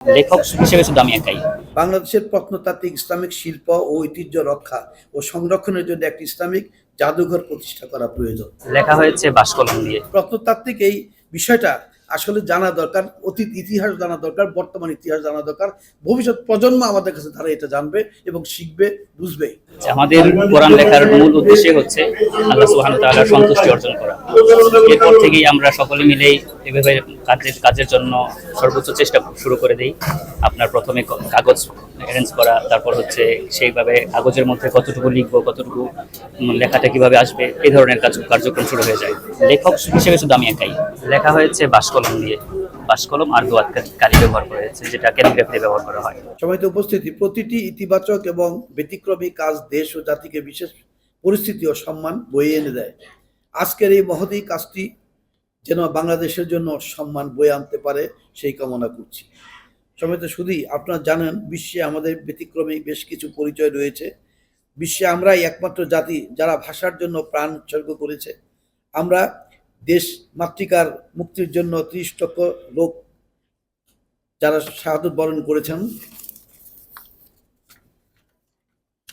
লেখক হিসেবে শুধু আমি একাই। বাংলাদেশের প্রত্নতাত্ত্বিক ইসলামিক শিল্প ও ঐতিহ্য রক্ষা ও সংরক্ষণের জন্য একটি ইসলামিক জাদুঘর প্রতিষ্ঠা করা প্রয়োজন। লেখা হয়েছে বাসকলম দিয়ে। প্রত্নতাত্ত্বিক এই বিষয়টা আসলে জানা দরকার, অতীত ইতিহাস জানা দরকার, বর্তমান ইতিহাস জানা দরকার। ভবিষ্যৎ প্রজন্ম আমাদের কাছে তারা এটা জানবে এবং শিখবে, বুঝবে। আমাদের কোরআন লেখার মূল উদ্দেশ্য হচ্ছে আল্লাহ সুবহান তাআলার সন্তুষ্টি অর্জন করা। এরপর থেকেই আমরা সকলে মিলেই এভাবে কাজের কাজের জন্য সর্বোচ্চ চেষ্টা শুরু করে দিই। আপনার প্রথমে কাগজ অ্যারেঞ্জ করা, তারপর হচ্ছে সেইভাবে কাগজের মধ্যে কতটুকু লিখব, কতটুকু লেখাটা কীভাবে আসবে, এই ধরনের কাজ, কার্যক্রম শুরু হয়ে যায়। লেখক হিসেবে শুধু আমি একাই। লেখা হয়েছে বাসকলম দিয়ে। বাসকলম আর দোয়াত কালি ব্যবহার করা হয়েছে, যেটা ক্যালিগ্রাফি ব্যবহার করা হয়। সবাইতে উপস্থিতি। প্রতিটি ইতিবাচক এবং ব্যতিক্রমী কাজ দেশ ও জাতিকে বিশেষ পরিস্থিতি ও সম্মান বয়ে এনে দেয়। আজকের এই মহতী কাজটি যেন বাংলাদেশের জন্য সম্মান বয়ে আনতে পারে, সেই কামনা করছি। সবাইতে শুধুই আপনারা জানেন, বিশ্বে আমাদের ব্যতিক্রমী বেশ কিছু পরিচয় রয়েছে। বিশ্বে আমরাই একমাত্র জাতি যারা ভাষার জন্য প্রাণ উৎসর্গ করেছে। আমরা দেশ মাতৃকার মুক্তির জন্য ত্রিশ লক্ষ লোক যারা শাহাদত বরণ করেছেন।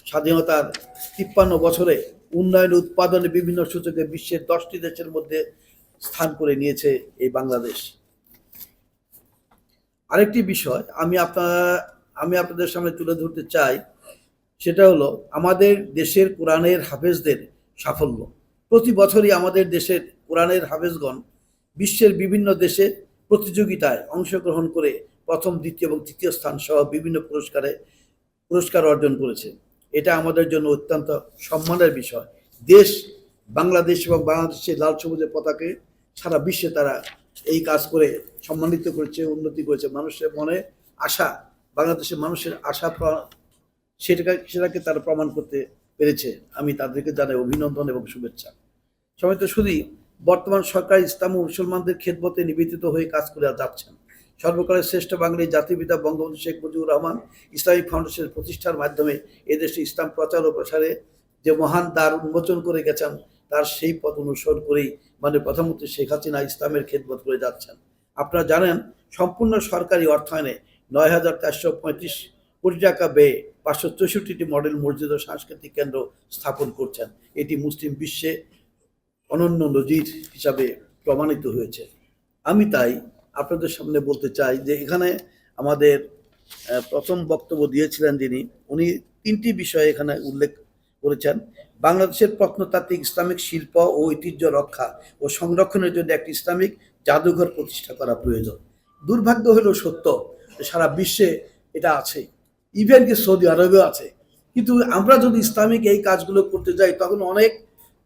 স্বাধীনতার তিপ্পান্ন বছরে উন্নয়ন, উৎপাদনে বিভিন্ন সূচকে বিশ্বের দশটি দেশের মধ্যে স্থান করে নিয়েছে এই বাংলাদেশ। আরেকটি বিষয় আমি আপনার, আমি আপনাদের সামনে তুলে ধরতে চাই, সেটা হলো আমাদের দেশের কোরআনের হাফেজদের সাফল্য। প্রতি বছরই আমাদের দেশের কোরআনের হাফেজগণ বিশ্বের বিভিন্ন দেশে প্রতিযোগিতায় অংশগ্রহণ করে প্রথম, দ্বিতীয় এবং তৃতীয় স্থান সহ বিভিন্ন পুরস্কারে, পুরস্কার অর্জন করেছে। এটা আমাদের জন্য অত্যন্ত সম্মানের বিষয়। দেশ, বাংলাদেশ এবং বাংলাদেশের লাল সবুজের পতাকে সারা বিশ্বে তারা এই কাজ করে সম্মানিত করেছে, উন্নতি করেছে। মানুষের মনে আশা বাংলাদেশের মানুষের আশা সেটাকে সেটাকে তারা প্রমাণ করতে পেরেছে। আমি তাদেরকে জানাই অভিনন্দন এবং শুভেচ্ছা। সবাই তো শুধুই বর্তমান সরকার ইসলাম ও মুসলমানদের খেদমতে নিবেদিত হয়ে কাজ করে যাচ্ছেন। সর্বকালের শ্রেষ্ঠ বাঙালি জাতিপিতা বঙ্গবন্ধু শেখ মুজিবুর রহমান ইসলামিক ফাউন্ডেশনের প্রতিষ্ঠার মাধ্যমে এদেশে ইসলাম প্রচার ও প্রসারে যে মহান দ্বার উন্মোচন করে গেছেন তার সেই পথ অনুসরণ করেই মানে প্রধানমন্ত্রী শেখ হাসিনা ইসলামের খেদমত করে যাচ্ছেন। আপনারা জানেন, সম্পূর্ণ সরকারি অর্থায়নে নয় হাজার চারশো পঁয়ত্রিশ কোটি টাকা ব্যয়ে পাঁচশো চৌষট্টিটি মডেল মসজিদ ও সাংস্কৃতিক কেন্দ্র স্থাপন করছেন। এটি মুসলিম বিশ্বে অনন্য নজির হিসাবে প্রমাণিত হয়েছে। আমি তাই আপনাদের সামনে বলতে চাই যে এখানে আমাদের প্রথম বক্তব্য দিয়েছিলেন যিনি, উনি তিনটি বিষয়ে এখানে উল্লেখ করেছেন। বাংলাদেশের প্রত্নতাত্ত্বিক ইসলামিক শিল্প ও ঐতিহ্য রক্ষা ও সংরক্ষণের জন্য একটি ইসলামিক জাদুঘর প্রতিষ্ঠা করা প্রয়োজন। দুর্ভাগ্য হলেও সত্য সারা বিশ্বে এটা আছে। ইভেন কি সৌদি আরবেও আছে। কিন্তু আমরা যদি ইসলামিক এই কাজগুলো করতে যাই, তখন অনেক,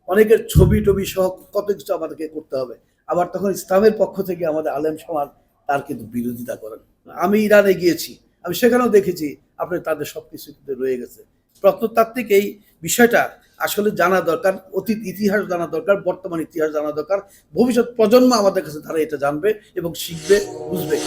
অনেকের ছবি টবি সহ কত কিছু আমাদেরকে করতে হবে। আবার তখন ইসলামের পক্ষ থেকে আমাদের আলেম সমাজ তার কিন্তু বিরোধিতা করেন আমি ইরানে গিয়েছি, আমি সেখানেও দেখেছি আপনি তাদের সব কিছু রয়ে গেছে। প্রত্নতাত্ত্বিক এই বিষয়টা আসলে জানা দরকার, অতীত ইতিহাস জানা দরকার, বর্তমান ইতিহাস জানা দরকার, ভবিষ্যৎ প্রজন্ম আমাদের কাছে তারা এটা জানবে এবং শিখবে, বুঝবে।